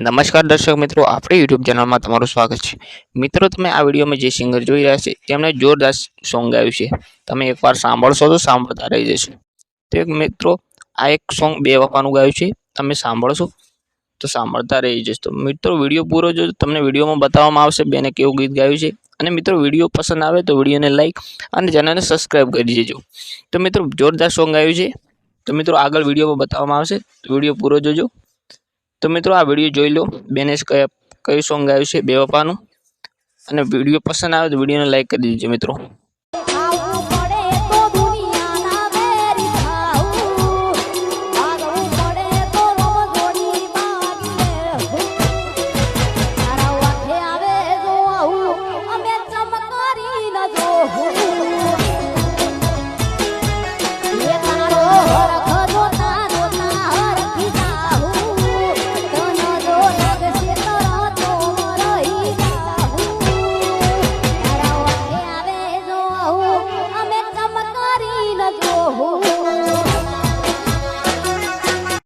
નમસ્કાર દર્શક મિત્રો, આપણી યુટ્યુબ ચેનલમાં તમારું સ્વાગત છે. મિત્રો, તમે આ વિડીયોમાં જે સિંગર જોઈ રહ્યા છે, તેમણે જોરદાર સોંગ ગાયું છે. તમે એકવાર સાંભળશો તો સાંભળતા રહી જશો. તો એક મિત્રો, આ એક સોંગ બે વફાનું ગાયું છે. તમે સાંભળશો તો સાંભળતા રહી જશો. મિત્રો, વીડિયો પૂરો જો તમને વિડીયોમાં બતાવવામાં આવશે બેને કેવું ગીત ગાયું છે. અને મિત્રો, વીડિયો પસંદ આવે તો વિડીયોને લાઈક અને ચેનલને સબસ્ક્રાઈબ કરી દેજો. તો મિત્રો, જોરદાર સોંગ ગાયું છે. તો મિત્રો, આગળ વિડીયોમાં બતાવવામાં આવશે. તો વીડિયો પૂરો જોજો. તો મિત્રો આ વીડિયો જોઈ લો. બેને કયા, કયું સોંગ આવ્યું છે, બે પપ્પાનું. અને વીડિયો પસંદ આવે તો વિડીયોને લાઇક કરી દેજો મિત્રો.